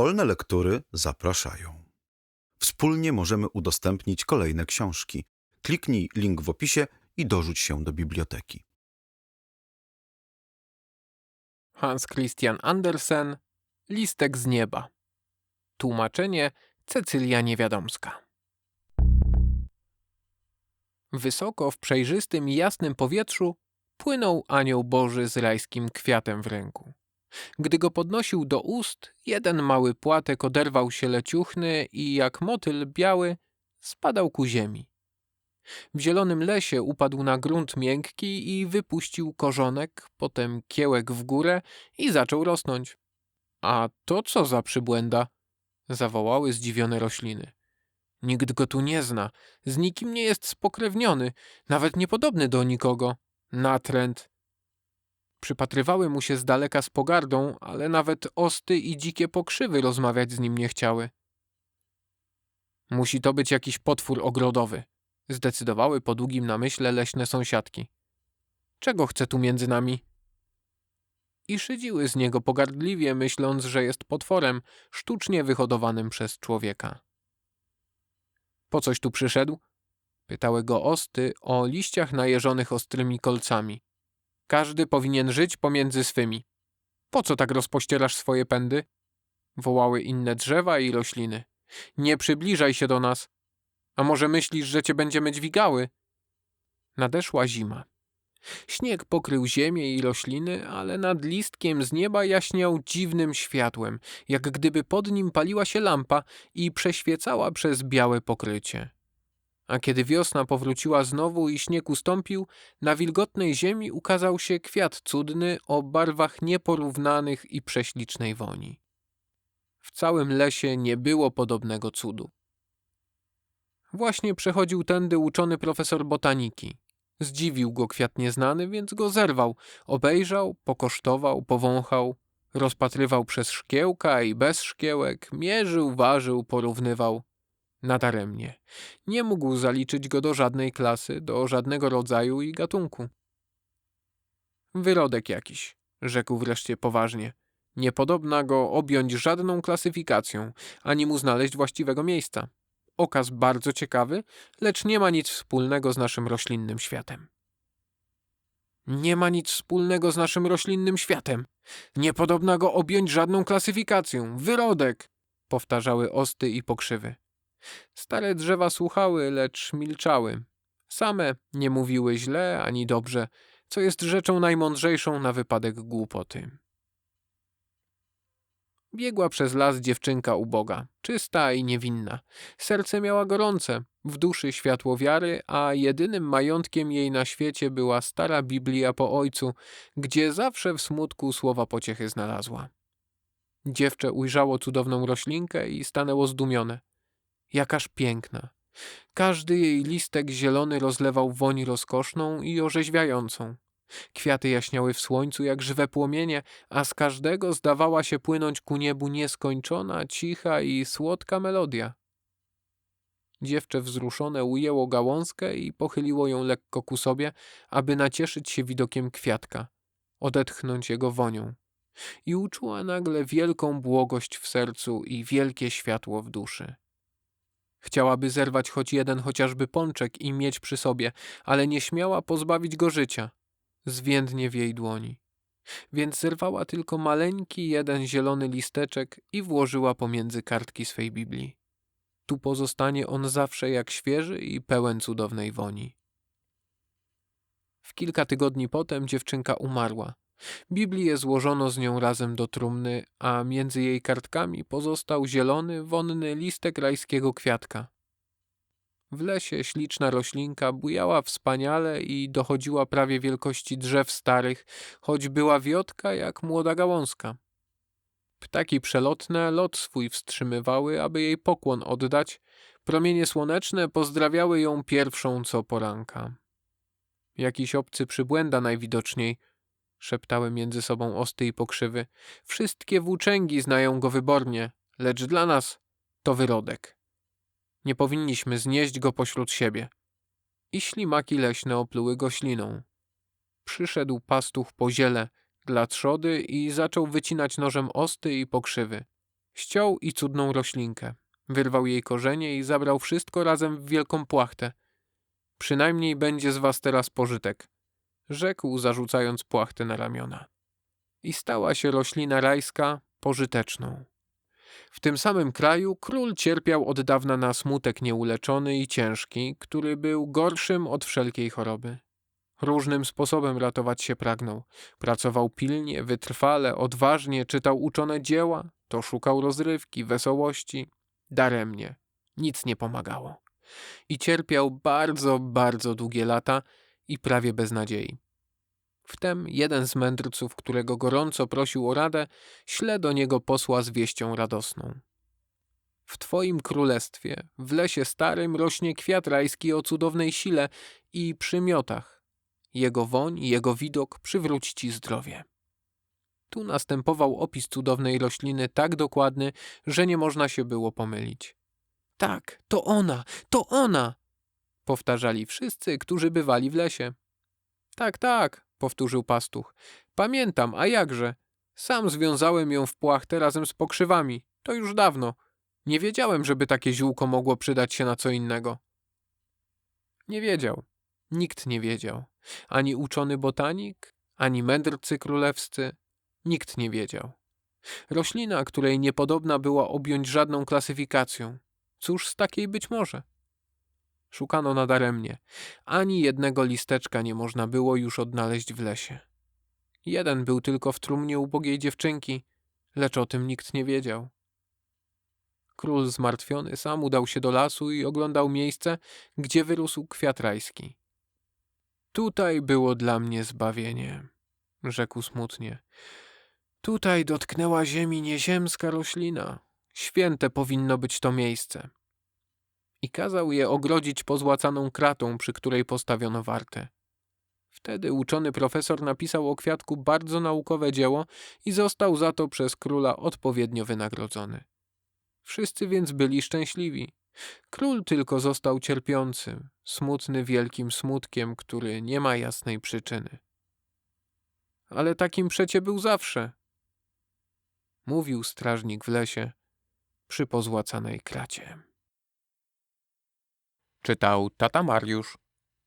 Wolne lektury zapraszają. Wspólnie możemy udostępnić kolejne książki. Kliknij link w opisie i dorzuć się do biblioteki. Hans Christian Andersen Listek z nieba Tłumaczenie Cecylia Niewiadomska Wysoko w przejrzystym i jasnym powietrzu płynął anioł Boży z rajskim kwiatem w ręku. Gdy go podnosił do ust, jeden mały płatek oderwał się leciuchny i jak motyl biały spadał ku ziemi. W zielonym lesie upadł na grunt miękki i wypuścił korzonek, potem kiełek w górę i zaczął rosnąć. A to co za przybłęda? zawołały zdziwione rośliny. Nikt go tu nie zna, z nikim nie jest spokrewniony, nawet niepodobny do nikogo. Natręt. Przypatrywały mu się z daleka z pogardą, ale nawet osty i dzikie pokrzywy rozmawiać z nim nie chciały. Musi to być jakiś potwór ogrodowy, zdecydowały po długim namyśle leśne sąsiadki. Czego chce tu między nami? I szydziły z niego pogardliwie, myśląc, że jest potworem sztucznie wyhodowanym przez człowieka. Po coś tu przyszedł? Pytały go osty o liściach najeżonych ostrymi kolcami. Każdy powinien żyć pomiędzy swymi. Po co tak rozpościerasz swoje pędy? Wołały inne drzewa i rośliny. Nie przybliżaj się do nas. A może myślisz, że cię będziemy dźwigały? Nadeszła zima. Śnieg pokrył ziemię i rośliny, ale nad listkiem z nieba jaśniał dziwnym światłem, jak gdyby pod nim paliła się lampa i przeświecała przez białe pokrycie. A kiedy wiosna powróciła znowu i śnieg ustąpił, na wilgotnej ziemi ukazał się kwiat cudny o barwach nieporównanych i prześlicznej woni. W całym lesie nie było podobnego cudu. Właśnie przechodził tędy uczony profesor botaniki. Zdziwił go kwiat nieznany, więc go zerwał. Obejrzał, pokosztował, powąchał, rozpatrywał przez szkiełka i bez szkiełek, mierzył, ważył, porównywał. Nadaremnie. Nie mógł zaliczyć go do żadnej klasy, do żadnego rodzaju i gatunku. Wyrodek jakiś, rzekł wreszcie poważnie. Niepodobna go objąć żadną klasyfikacją, ani mu znaleźć właściwego miejsca. Okaz bardzo ciekawy, lecz nie ma nic wspólnego z naszym roślinnym światem. Nie ma nic wspólnego z naszym roślinnym światem. Niepodobna go objąć żadną klasyfikacją. Wyrodek! powtarzały osty i pokrzywy. Stare drzewa słuchały, lecz milczały. Same nie mówiły źle ani dobrze, co jest rzeczą najmądrzejszą na wypadek głupoty. Biegła przez las dziewczynka uboga, czysta i niewinna. Serce miała gorące, w duszy światło wiary, a jedynym majątkiem jej na świecie była stara Biblia po ojcu, gdzie zawsze w smutku słowa pociechy znalazła. Dziewczę ujrzało cudowną roślinkę i stanęło zdumione. Jakaż piękna. Każdy jej listek zielony rozlewał woń rozkoszną i orzeźwiającą. Kwiaty jaśniały w słońcu jak żywe płomienie, a z każdego zdawała się płynąć ku niebu nieskończona, cicha i słodka melodia. Dziewczę wzruszone ujęło gałązkę i pochyliło ją lekko ku sobie, aby nacieszyć się widokiem kwiatka, odetchnąć jego wonią. I uczuła nagle wielką błogość w sercu i wielkie światło w duszy. Chciałaby zerwać choć jeden chociażby pączek i mieć przy sobie, ale nie śmiała pozbawić go życia. Zwiędnie w jej dłoni. Więc zerwała tylko maleńki jeden zielony listeczek i włożyła pomiędzy kartki swej Biblii. Tu pozostanie on zawsze jak świeży i pełen cudownej woni. W kilka tygodni potem dziewczynka umarła. Biblię złożono z nią razem do trumny, a między jej kartkami pozostał zielony, wonny listek rajskiego kwiatka. W lesie śliczna roślinka bujała wspaniale i dochodziła prawie wielkości drzew starych, choć była wiotka jak młoda gałązka. Ptaki przelotne lot swój wstrzymywały, aby jej pokłon oddać. Promienie słoneczne pozdrawiały ją pierwszą co poranka. Jakiś obcy przybłęda najwidoczniej – szeptały między sobą osty i pokrzywy. Wszystkie włóczęgi znają go wybornie, lecz dla nas to wyrodek. Nie powinniśmy znieść go pośród siebie. I ślimaki leśne opluły go śliną. Przyszedł pastuch po ziele dla trzody i zaczął wycinać nożem osty i pokrzywy. Ściął i cudną roślinkę. Wyrwał jej korzenie i zabrał wszystko razem w wielką płachtę. Przynajmniej będzie z was teraz pożytek, rzekł, zarzucając płachtę na ramiona. I stała się roślina rajska pożyteczną. W tym samym kraju król cierpiał od dawna na smutek nieuleczony i ciężki, który był gorszym od wszelkiej choroby. Różnym sposobem ratować się pragnął. Pracował pilnie, wytrwale, odważnie, czytał uczone dzieła, to szukał rozrywki, wesołości. Daremnie. Nic nie pomagało. I cierpiał bardzo, bardzo długie lata i prawie bez nadziei. Wtem jeden z mędrców, którego gorąco prosił o radę, śle do niego posła z wieścią radosną. W twoim królestwie, w lesie starym, rośnie kwiat rajski o cudownej sile i przymiotach. Jego woń i jego widok przywróci ci zdrowie. Tu następował opis cudownej rośliny tak dokładny, że nie można się było pomylić. Tak, to ona, to ona! Powtarzali wszyscy, którzy bywali w lesie. Tak, tak, powtórzył pastuch. Pamiętam, a jakże? Sam związałem ją w płachtę razem z pokrzywami. To już dawno. Nie wiedziałem, żeby takie ziółko mogło przydać się na co innego. Nie wiedział. Nikt nie wiedział. Ani uczony botanik, ani mędrcy królewscy. Nikt nie wiedział. Roślina, której niepodobna była objąć żadną klasyfikacją. Cóż z takiej być może? Szukano nadaremnie. Ani jednego listeczka nie można było już odnaleźć w lesie. Jeden był tylko w trumnie ubogiej dziewczynki, lecz o tym nikt nie wiedział. Król zmartwiony sam udał się do lasu i oglądał miejsce, gdzie wyrósł kwiat rajski. Tutaj było dla mnie zbawienie, rzekł smutnie. Tutaj dotknęła ziemi nieziemska roślina. Święte powinno być to miejsce. I kazał je ogrodzić pozłacaną kratą, przy której postawiono wartę. Wtedy uczony profesor napisał o kwiatku bardzo naukowe dzieło i został za to przez króla odpowiednio wynagrodzony. Wszyscy więc byli szczęśliwi. Król tylko został cierpiący, smutny wielkim smutkiem, który nie ma jasnej przyczyny. Ale takim przecie był zawsze, mówił strażnik w lesie przy pozłacanej kracie. Czytał tata Mariusz,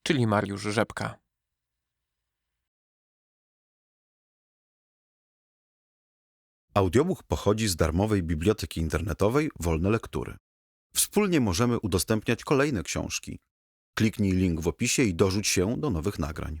czyli Mariusz Rzepka. Audiobook pochodzi z darmowej biblioteki internetowej Wolne Lektury. Wspólnie możemy udostępniać kolejne książki. Kliknij link w opisie i dorzuć się do nowych nagrań.